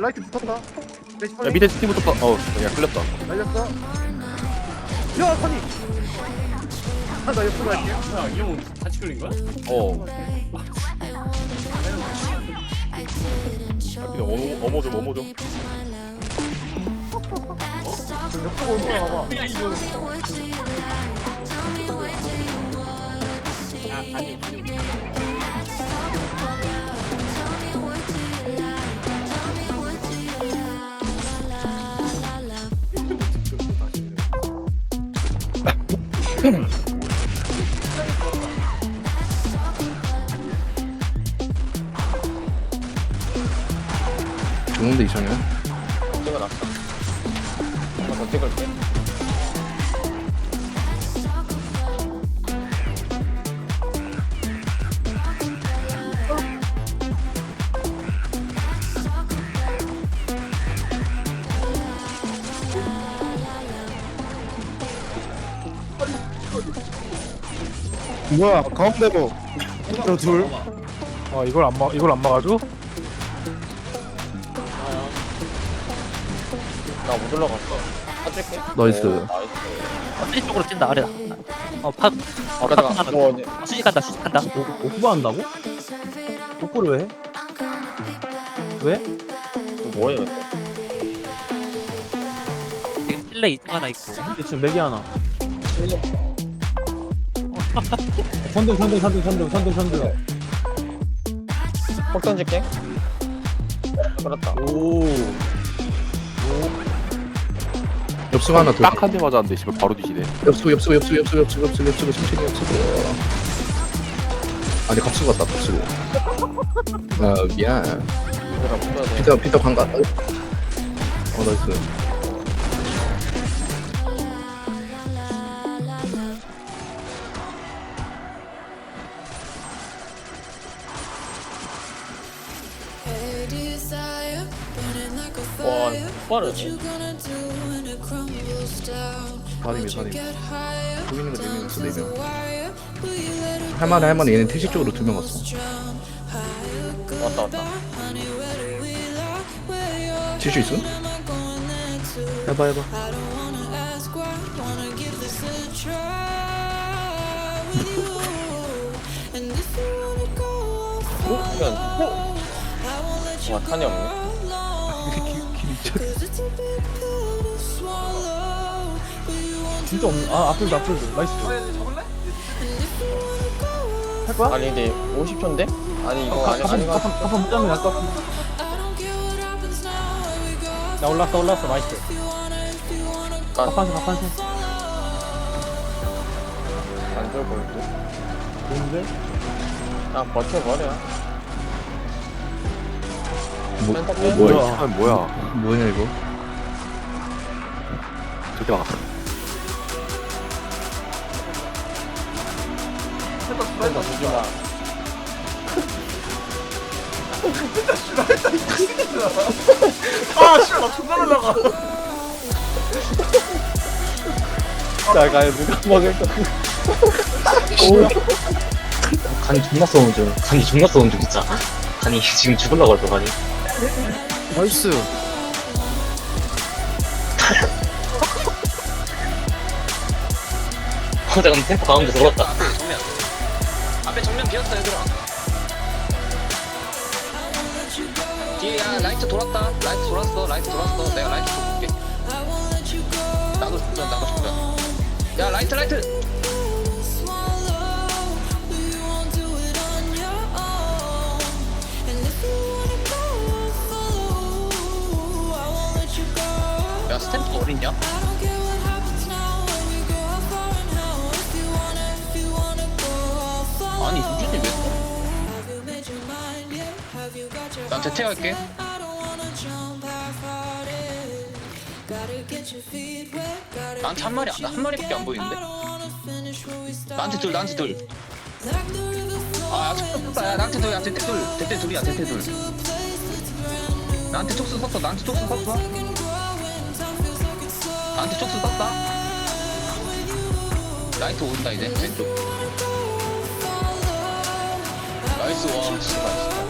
라이트 붙었다. 레시 야 밑에 스티브부터 봐. 어, 야 끌렸다. 날렸어. 야, 선이. 아, 나 옆으로 갈게. 야, 이 형은 같이 끌린 거야? 어. 야, 어머, 어머 좀, 어머 좀. 옆으로 봐봐. 야, 이거. 야, 아니, 아니. 죽는데 이상해. 찍어놨어. 한번 더 찍을게. 뭐야, 가운데로. 저 둘. 어 이걸 안 막, 이걸 안 막아줘? 나못 올라갔어. 사줄게. 나이스. 오, 나이스. 수지 쪽으로 찐다 아래 어 파, 어 그러다가 파파 뭐 이제 어, 수지 간다 수지 간다 오프 한다고? 오프를 왜 해? 왜? 뭐해? 이거? 지금 실내 2층 하나 있고 지금 맥이 하나 선등 선등 선등 선등 선등 선등 폭 던질게. 그렇다. 오 엽수가 하나 더. 딱 한 대 맞았는데 씨발 바로 뒤지네. 엽수, 엽수, 엽수, 엽수, 엽수, 엽수, 엽수, 천천히 엽수. 아니 갑수 같다 갑수. 아 미안. 얘들아. 피터 피터 관가. 어 나이스. 다리. get higher? 보이는 거 Down 내면 to 네 the 명. wire. Will you let it 할만해 할만해 얘는 태식 쪽으로 두명 good, 왔다, 왔다. you're 칠수 있어? 해봐 해봐. Won't let you 와, 탄이 없네. Want 진짜 없네 아 앞들도 앞들도 나이스 할 거야? 아니, 근데 50초인데? 아니, 이거 아니, care what happens now. We go 나 올랐어 올랐어 나이스 if you wanna, if you wanna go. 가판세 가판세 안 좋을 거고. 좋은데? 그냥 버텨버려. 뭐, 펜타킬? 뭐야? 뭐야? 아, 뭐야? 뭐냐 이거? 절대 막. 펜타 주지 마. 아, 씨발, 나 존나 날라가. 자, 가요. 누가 먹을 거. 간이 존나 쏘는 중. 간이 존나 쏘는 중, 진짜. 간이 지금 죽을라고 할거 간이. 나이스. 어, 잠깐 템포 가운데 돌았다. 정면 앞에 정면 비었어 얘들아 뒤에 야 라이트 돌았다 라이트 돌았어 라이트 돌았어 내가 라이트 좀 볼게. 나도 죽자 나도 죽자 야 라이트 라이트 난 대퇴할게 나한테 한 마리 한 마리밖에 안 보이는데? 나한테 둘 나한테 둘 아, 촉수 야, 나한테 둘, 야, 대퇴 둘, 대퇴 둘이야, 대퇴 둘. 나한테 촉수 썼어, 나한테 촉수 썼어. 나한테 촉수 썼다. 라이트 오른다 이제 왼쪽. 나이스 와, 진짜 나이스.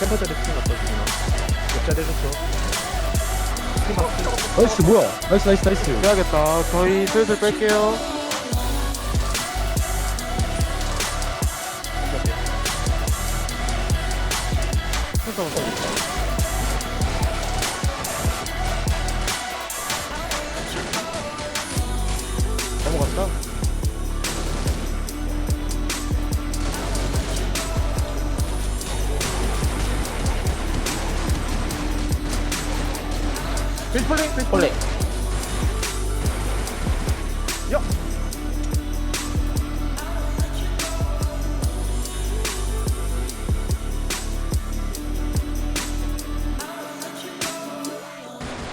템퍼자리 스킨 갖다 주구나 옆자리 해줬어 나이스 뭐야? 나이스 나이스 나이스. 해야겠다. 저희 슬슬 뺄게요 빌플링 빌플링 폴링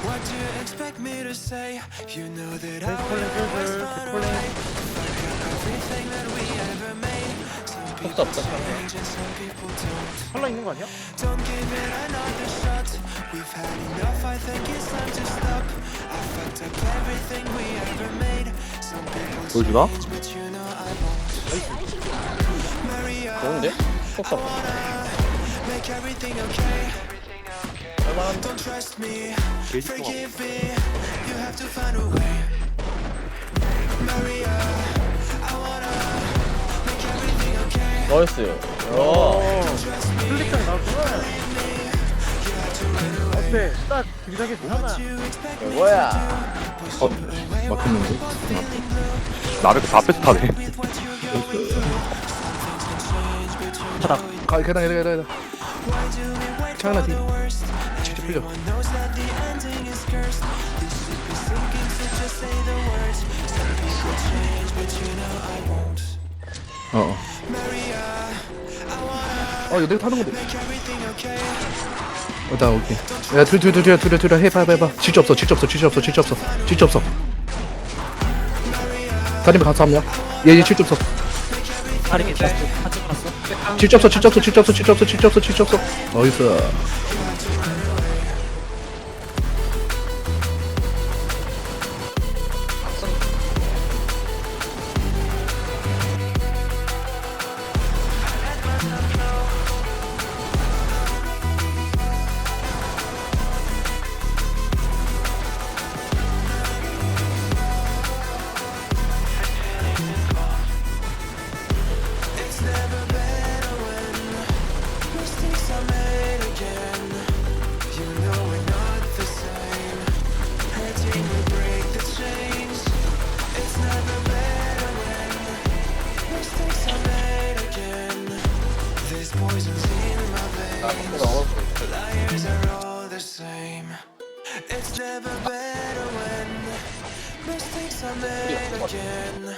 What do you expect me to say? You know that I 빌플링 슬슬 빌플링 everything that we ever made. Some 속도 없어 change and some people don't. 팔라 있는 거 아니야? Don't give it another shot. We've had enough. I think it's time to stop. I fucked up everything we ever made. Some people 보여주나? change, but you know I won't. Maria, 좋은데? 속도 없어. make everything okay. Don't 나이스. 어. 플릭장 나왔구나 어때? 딱 비슷하게 하나 뭐야? 어 막혔는데 나를 다 뺏어 타네 바닥 가 계단 계단 계단 계단 창나 뒤 직접 풀려 어어. Maria, 어 이거 내가 타는 건데. 일단 오케이. 야둘둘둘둘둘 해봐 해봐 해봐. 질주 없어 질주 없어 질주 없어 질주 없어 질주 없어. 다리면 가서 합냐 얘얘 질주 없어. 다리 밑 같이 갔어. 질주 없어 질주 없어 질주 없어 질주 없어 질주 없어 질주 없어. 어딨어 again.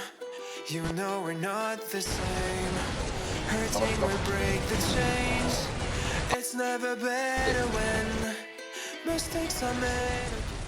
You know we're not the same. Hurting will break the chains. It's never better when mistakes are made.